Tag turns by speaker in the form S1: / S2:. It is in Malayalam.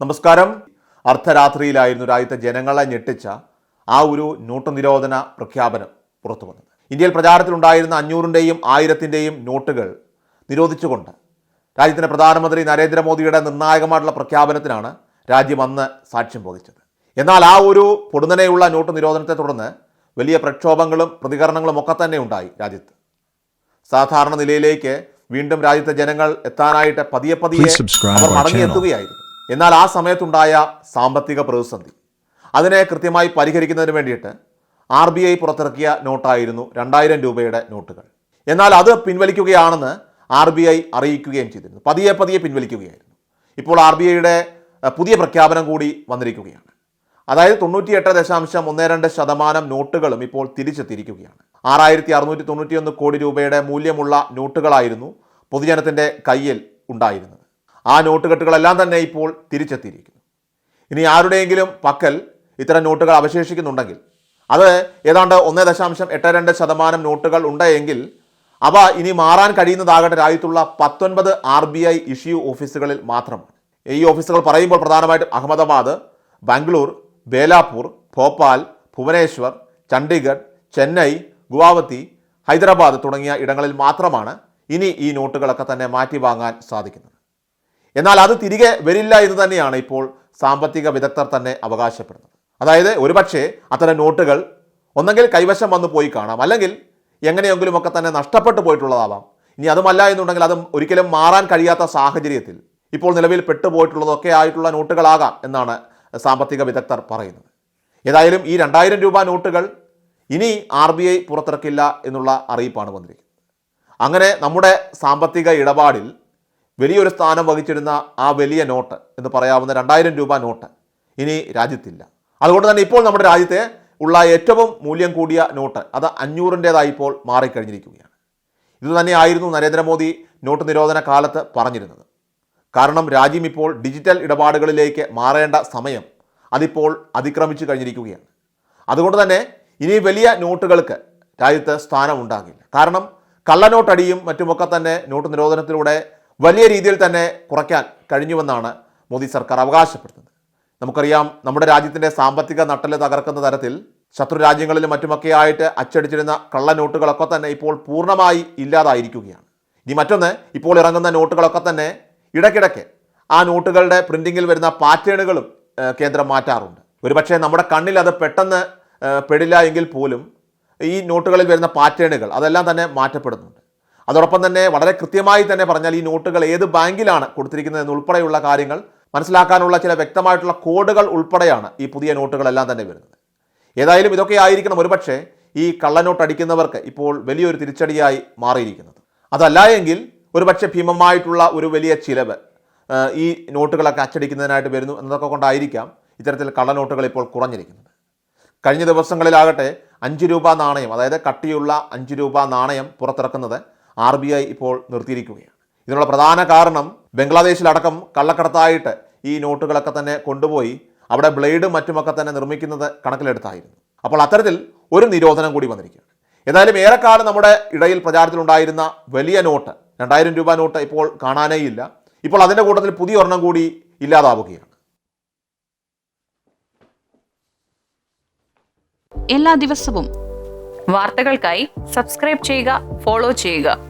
S1: നമസ്കാരം. അർദ്ധരാത്രിയിലായിരുന്നു രാജ്യത്തെ ജനങ്ങളെ ഞെട്ടിച്ച ആ ഒരു നോട്ട് നിരോധന പ്രഖ്യാപനം പുറത്തു വന്നത് ഇന്ത്യയിൽ പ്രചാരത്തിലുണ്ടായിരുന്ന അഞ്ഞൂറിന്റെയും ആയിരത്തിന്റെയും നോട്ടുകൾ നിരോധിച്ചുകൊണ്ട് രാജ്യത്തിന്റെ പ്രധാനമന്ത്രി നരേന്ദ്രമോദിയുടെ നിർണായകമായിട്ടുള്ള പ്രഖ്യാപനത്തിനാണ് രാജ്യം അന്ന് സാക്ഷ്യം വഹിച്ചത്. എന്നാൽ ആ ഒരു പൊടുന്നനെയുള്ള നോട്ട് നിരോധനത്തെ തുടർന്ന് വലിയ പ്രക്ഷോഭങ്ങളും പ്രതികരണങ്ങളും ഒക്കെ തന്നെ ഉണ്ടായി രാജ്യത്ത്. സാധാരണ നിലയിലേക്ക് വീണ്ടും രാജ്യത്തെ ജനങ്ങൾ എത്താനായിട്ട് പതിയെ പതിയെ അവർ മടങ്ങിയെത്തുകയായിരുന്നു എന്നാൽ ആ സമയത്തുണ്ടായ സാമ്പത്തിക പ്രതിസന്ധി. അതിനെ കൃത്യമായി പരിഹരിക്കുന്നതിന് വേണ്ടിയിട്ട് ആർ ബി ഐ പുറത്തിറക്കിയ നോട്ടായിരുന്നു രണ്ടായിരം രൂപയുടെ നോട്ടുകൾ. എന്നാൽ അത് പിൻവലിക്കുകയാണെന്ന് ആർ ബി ഐ അറിയിക്കുകയും ചെയ്തിരുന്നു. പതിയെ പതിയെ പിൻവലിക്കുകയായിരുന്നു. ഇപ്പോൾ ആർ ബി ഐയുടെ പുതിയ പ്രഖ്യാപനം കൂടി വന്നിരിക്കുകയാണ്. അതായത് തൊണ്ണൂറ്റിയെട്ട് ദശാംശം ഒന്ന് രണ്ട് ശതമാനം നോട്ടുകളും ഇപ്പോൾ തിരിച്ചെത്തിയിരിക്കുകയാണ്. ആറായിരത്തി അറുന്നൂറ്റി തൊണ്ണൂറ്റിയൊന്ന് കോടി രൂപയുടെ മൂല്യമുള്ള നോട്ടുകളായിരുന്നു പൊതുജനത്തിന്റെ കയ്യിൽ ഉണ്ടായിരുന്നത്. ആ നോട്ടുകെട്ടുകളെല്ലാം തന്നെ ഇപ്പോൾ തിരിച്ചെത്തിയിരിക്കുന്നു. ഇനി ആരുടെയെങ്കിലും പക്കൽ ഇത്തരം നോട്ടുകൾ അവശേഷിക്കുന്നുണ്ടെങ്കിൽ അത് ഏതാണ്ട് ഒന്ന് ദശാംശം എട്ട് രണ്ട് ശതമാനം നോട്ടുകൾ ഉണ്ടെങ്കിൽ അവ ഇനി മാറാൻ കഴിയുന്നതാകട്ടെ രാജ്യത്തുള്ള പത്തൊൻപത് ആർ ബി ഐ ഇഷ്യൂ ഓഫീസുകളിൽ മാത്രമാണ്. ഈ ഓഫീസുകൾ പറയുമ്പോൾ പ്രധാനമായിട്ടും അഹമ്മദാബാദ് ബാംഗ്ലൂർ ബേലാപൂർ ഭോപ്പാൽ ഭുവനേശ്വർ ചണ്ഡീഗഡ് ചെന്നൈ ഗുവാഹത്തി ഹൈദരാബാദ് തുടങ്ങിയ ഇടങ്ങളിൽ മാത്രമാണ് ഇനി ഈ നോട്ടുകളൊക്കെ തന്നെ മാറ്റി വാങ്ങാൻ സാധിക്കുന്നത്. എന്നാൽ അത് തിരികെ വരില്ല എന്ന് തന്നെയാണ് ഇപ്പോൾ സാമ്പത്തിക വിദഗ്ധർ തന്നെ അവകാശപ്പെടുന്നത്. അതായത് ഒരുപക്ഷെ അത്തരം നോട്ടുകൾ ഒന്നെങ്കിൽ കൈവശം വന്നു പോയി കാണാം. അല്ലെങ്കിൽ എങ്ങനെയെങ്കിലുമൊക്കെ തന്നെ നഷ്ടപ്പെട്ടു പോയിട്ടുള്ളതാവാം. ഇനി അതുമല്ല എന്നുണ്ടെങ്കിൽ അത് ഒരിക്കലും മാറാൻ കഴിയാത്ത സാഹചര്യത്തിൽ ഇപ്പോൾ നിലവിൽ പെട്ടുപോയിട്ടുള്ളതൊക്കെ ആയിട്ടുള്ള നോട്ടുകളാകാം എന്നാണ് സാമ്പത്തിക വിദഗ്ധർ പറയുന്നത്. ഏതായാലും ഈ രണ്ടായിരം രൂപ നോട്ടുകൾ ഇനി ആർ ബി ഐ പുറത്തിറക്കില്ല എന്നുള്ള അറിയിപ്പാണ് വന്നിരിക്കുന്നത്. അങ്ങനെ നമ്മുടെ സാമ്പത്തിക ഇടപാടിൽ വലിയൊരു സ്ഥാനം വഹിച്ചിരുന്ന ആ വലിയ നോട്ട് എന്ന് പറയാവുന്ന രണ്ടായിരം രൂപ നോട്ട് ഇനി രാജ്യത്തില്ല. അതുകൊണ്ട് തന്നെ ഇപ്പോൾ നമ്മുടെ രാജ്യത്തെ ഉള്ള ഏറ്റവും മൂല്യം കൂടിയ നോട്ട് അത് അഞ്ഞൂറിന്റേതായി ഇപ്പോൾ മാറിക്കഴിഞ്ഞിരിക്കുകയാണ്. ഇതുതന്നെയായിരുന്നു നരേന്ദ്രമോദി നോട്ട് നിരോധന കാലത്ത് പറഞ്ഞിരുന്നത്. കാരണം രാജ്യം ഇപ്പോൾ ഡിജിറ്റൽ ഇടപാടുകളിലേക്ക് മാറേണ്ട സമയം അതിപ്പോൾ അതിക്രമിച്ചു കഴിഞ്ഞിരിക്കുകയാണ്. അതുകൊണ്ട് തന്നെ ഇനി വലിയ നോട്ടുകൾക്ക് രാജ്യത്ത് സ്ഥാനം ഉണ്ടാകില്ല കാരണം കള്ളനോട്ടടിയും മറ്റുമൊക്കെ തന്നെ നോട്ട് നിരോധനത്തിലൂടെ വലിയ രീതിയിൽ തന്നെ കുറയ്ക്കാൻ കഴിഞ്ഞുവെന്നാണ് മോദി സർക്കാർ അവകാശപ്പെടുന്നത്. നമുക്കറിയാം നമ്മുടെ രാജ്യത്തിന്റെ സാമ്പത്തിക നട്ടൽ തകർക്കുന്ന തരത്തിൽ ശത്രു രാജ്യങ്ങളിലും മറ്റുമൊക്കെ ആയിട്ട് അച്ചടിച്ചിരുന്ന കള്ള നോട്ടുകളൊക്കെ തന്നെ ഇപ്പോൾ പൂർണമായി ഇല്ലാതായിരിക്കുകയാണ്. ഇനി മറ്റൊന്ന് ഇപ്പോൾ ഇറങ്ങുന്ന നോട്ടുകളൊക്കെ തന്നെ ഇടയ്ക്കിടയ്ക്ക് ആ നോട്ടുകളുടെ പ്രിന്റിങ്ങിൽ വരുന്ന പാറ്റേണുകളും കേന്ദ്രം മാറ്റാറുണ്ട്. ഒരുപക്ഷെ നമ്മുടെ കണ്ണിൽ അത് പെട്ടെന്ന് പെടില്ല എങ്കിൽ പോലും ഈ നോട്ടുകളിൽ വരുന്ന പാറ്റേണുകൾ അതെല്ലാം തന്നെ മാറ്റപ്പെടുന്നുണ്ട്. അതോടൊപ്പം തന്നെ വളരെ കൃത്യമായി തന്നെ പറഞ്ഞാൽ ഈ നോട്ടുകൾ ഏത് ബാങ്കിലാണ് കൊടുത്തിരിക്കുന്നത് എന്നുൾപ്പെടെയുള്ള കാര്യങ്ങൾ മനസ്സിലാക്കാനുള്ള ചില വ്യക്തമായിട്ടുള്ള കോഡുകൾ ഉൾപ്പെടെയാണ് ഈ പുതിയ നോട്ടുകളെല്ലാം തന്നെ വരുന്നത്. ഏതായാലും ഇതൊക്കെ ആയിരിക്കണം ഒരുപക്ഷെ ഈ കള്ളനോട്ട് അടിക്കുന്നവർക്ക് ഇപ്പോൾ വലിയൊരു തിരിച്ചടിയായി മാറിയിരിക്കുന്നത്. അതല്ല എങ്കിൽ ഒരുപക്ഷെ ഭീമമായിട്ടുള്ള ഒരു വലിയ ചിലവ് ഈ നോട്ടുകളൊക്കെ അച്ചടിക്കുന്നതിനായിട്ട് വരുന്നു എന്നതൊക്കെ കൊണ്ടായിരിക്കാം ഇത്തരത്തിൽ കള്ളനോട്ടുകൾ ഇപ്പോൾ കുറഞ്ഞിരിക്കുന്നത്. കഴിഞ്ഞ ദിവസങ്ങളിലാകട്ടെ അഞ്ച് രൂപ നാണയം അതായത് കട്ടിയുള്ള അഞ്ച് രൂപ നാണയം പുറത്തിറക്കുന്നത് ആർ ബി ഐ ഇപ്പോൾ നിർത്തിയിരിക്കുകയാണ്. ഇതിനുള്ള പ്രധാന കാരണം ബംഗ്ലാദേശിലടക്കം കള്ളക്കടത്തായിട്ട് ഈ നോട്ടുകളൊക്കെ തന്നെ കൊണ്ടുപോയി അവിടെ ബ്ലേഡും മറ്റുമൊക്കെ തന്നെ നിർമ്മിക്കുന്നത് കണക്കിലെടുത്തായിരുന്നു. അപ്പോൾ അത്തരത്തിൽ ഒരു നിരോധനം കൂടി വന്നിരിക്കുകയാണ്. ഏതായാലും ഏറെക്കാലം നമ്മുടെ ഇടയിൽ പ്രചാരത്തിലുണ്ടായിരുന്ന വലിയ നോട്ട് രണ്ടായിരം രൂപ നോട്ട് ഇപ്പോൾ കാണാനേയില്ല. ഇപ്പോൾ അതിന്റെ കൂട്ടത്തിൽ പുതിയ ഒരെണ്ണം കൂടി ഇല്ലാതാവുകയാണ്.
S2: എല്ലാ ദിവസവും
S3: വാർത്തകൾക്കായി സബ്സ്ക്രൈബ് ചെയ്യുക ഫോളോ ചെയ്യുക.